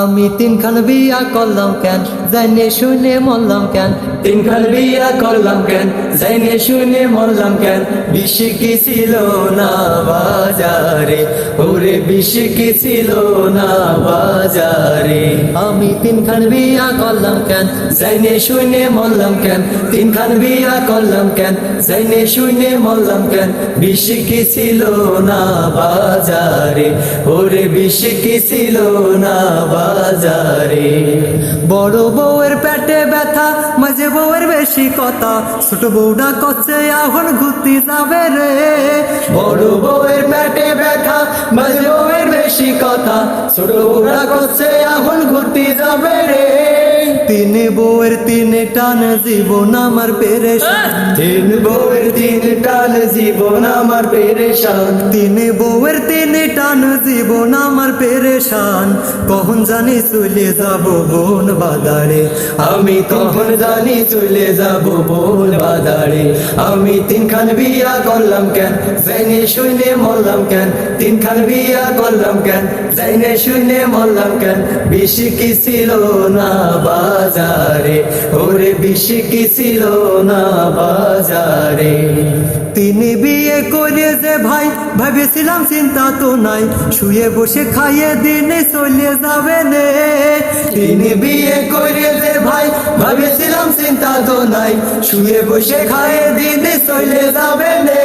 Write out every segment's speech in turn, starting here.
আমি তিনখান বিয়া করলাম কেন? জানে শুনে মরলাম কেন? তিনখান বিয়া করলাম কেন? জাইনে শুনে মরলাম কেন? বিশি কি ছিল না বাজারে। ওরে বিশি কি ছিল না বাজারে। আমি তিনখান বিয়া করলাম কেন? জাইনে শুনে মরলাম কেন? তিনখান বিয়া করলাম কেন? জাইনে শুনে মরলাম কেন? বিশি কি ছিল না বাজারে। ওরে বিশি কি ছিল না বাজারে বড় বউয়ের পেটে ব্যথা, মাঝে বউয়ের বেশি কথা। ছোট বউটা করছে এখন ঘুরতে যাবে রে। বড় বউয়ের পেটে ব্যথা, মাঝে বউয়ের বেশি কথা। ছোট বউটা করছে এখন ঘুরতে যাবে রে। তিন বউয়ের তিনে টান জীবন আমার পেরেশান। তিন বউয়ের তিন টান জীবন আমার পেরেশান। তিন বউয়ের তিনে টান জীবন আমার পেরেশান। কখন জানি চলে যাব বোন বাজারে। আমি কখন জানি চলে যাব বোল বাজারে। আমি তিনখান বিয়া করলাম কেন? জাইনে শুনে মরলাম কেন? তিনখান বিয়া করলাম কেন? জাইনে শুনে মরলাম কেন? বেশি কি ছিল না বাজারে, ওরে বেশি কি ছিল না বাজারে। তিনি বিয়ে করে যে ভাই, ভেবেছিলাম চিন্তা তো নাই, শুয়ে বসে খাইয়ে দিনে চলে যাবে নে। তিনি বিয়ে করে যে ভাই, ভাবেছিলাম চিন্তা তো নাই, শুয়ে বসে খায় দিনে চলে যাবে নে।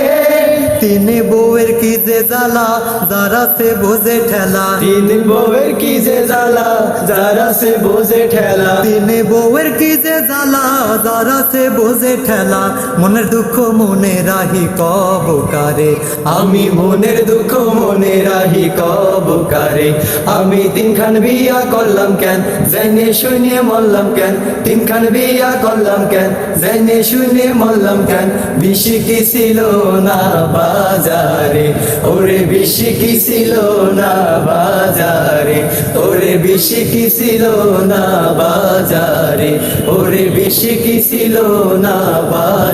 তিনি বউয়ের কি যে জ্বালা, যারা সে বোঝে ঠেলা। তিন বউয়ের কি যে জ্বালা যারা সে বোঝে ঠেলা। তিনি বউয়ের কি যে জ্বালা যারা সে বোঝে ঠেলা। মনের দুঃখ মনে রাহি কব কারে আমি মনের দুঃখ মনে রাহি কব কারে আমি তিনখান বিয়া করলাম কেন? জাইনে শুনে মরলাম কেন? তিনখান বিয়া করলাম কেন? জাইনে শুনে মরলাম কেন? বেশি কি ছিল না বাজারে? ওরে বেশি কি ছিল না বাজারে? ওরে বেশি কি ছিল না বাজারে? ওরে বেশি কি ছিল না বাজারে